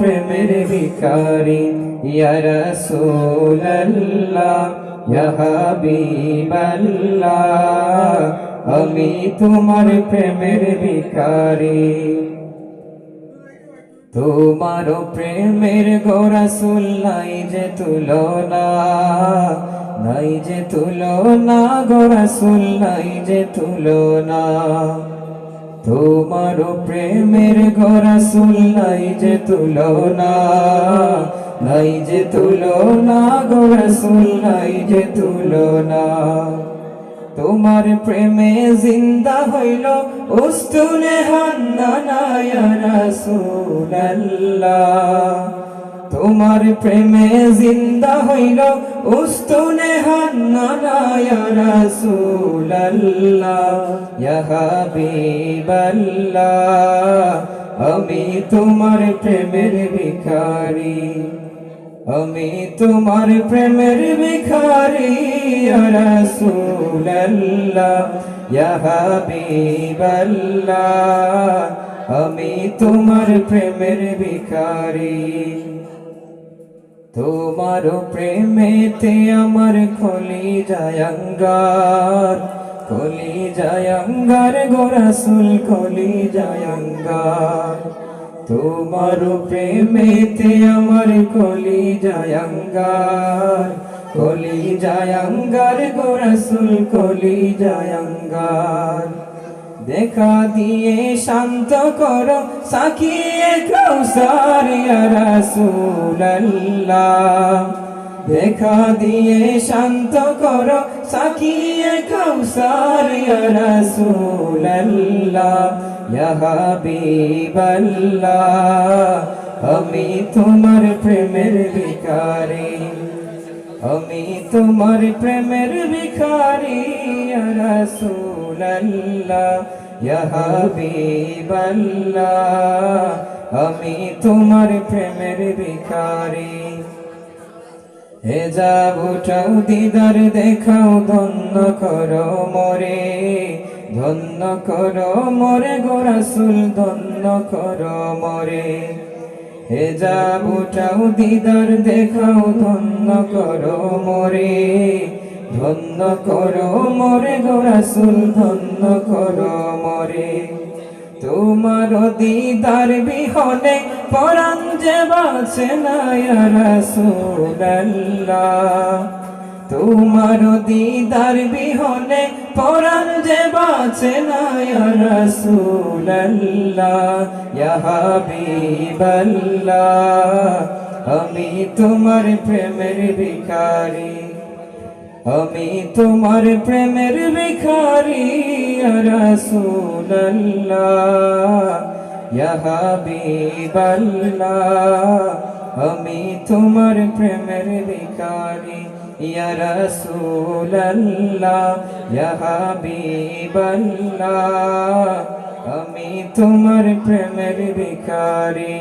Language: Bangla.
প্রেমের হাবিবাল্লাহ, আমি তোমার প্রেমের ভিখারি। তোমার প্রেমের গোরাসুল নাই যে তুলনা, নাই যে তুলনা গোরাসুল নাই যে তুলনা। তোমার প্রেমের গোরাসুল নাই যে তুলনা, নাই যে তুলনা গোরাসুল নাই যে তুলনা। তোমার প্রেমে জিন্দা হইল উস্তুনে হান্নানায়ারাসুল্লাহ তোমার প্রেমে জিন্দা হইল উস্তুনে হান্নানায়ারাসুল্লাহ ইয়া হাবিবাল্লাহ, আমি তোমার প্রেমের ভিখারি। আমি তোমার প্রেমের ভিখারি রসুল্লাহ ইয়া হাবিবাল্লাহ, আমি তোমার প্রেমের ভিখারি। তোমার প্রেমেতে আমার খলি জায়ঙ্গার খলি জায়ঙ্গার গোরাসুল খলি জায়ঙ্গার তোমার প্রেমেতে আমার কলি জায়ঙ্গার কলি জায়ঙ্গার গোরসুল খলি জায়ঙ্গার দেখা দিয়ে শান্ত করো, সাকিয়ে কৌসার রসুল্লাহ দেখা দিয়ে শান্ত করো, সাকিয়ে কৌসার রসুল্লাহ হাবিবাল্লাহ। আমি তোমার প্রেমের ভিখারি, আমি তোমার প্রেমের ভিখারি রাসূলুল্লাহ, ইয়া হাবিবাল্লাহ। আমি তোমার প্রেমের ভিখারি। হে যাব উঠাও দিদার, দেখাও ধন্য করো মরে। ধন্য করো মরে গোরাসুল ধন্য করো মরে। হে যাব উঠাও দিদার, দেখাও ধন্য করো মরে। ধন্য করো মরে গোরাসুল ধন্য করো মরে। তোমার দিদার বিহনে পরাণ যে বাঁচে না তোমার দিদার বিহনে পরাণ যে বাঁচে না আমি তোমার প্রেমের ভিখারি। আমি তোমার প্রেমের ভিখারি। রসুল্লাহ ইয়া হাবিবাল্লাহ আমি তোমার প্রেমের ভিখারি। ইয়া রসুল্লাহ ইয়া হাবিবাল্লাহ, আমি তোমার প্রেমের ভিখারি।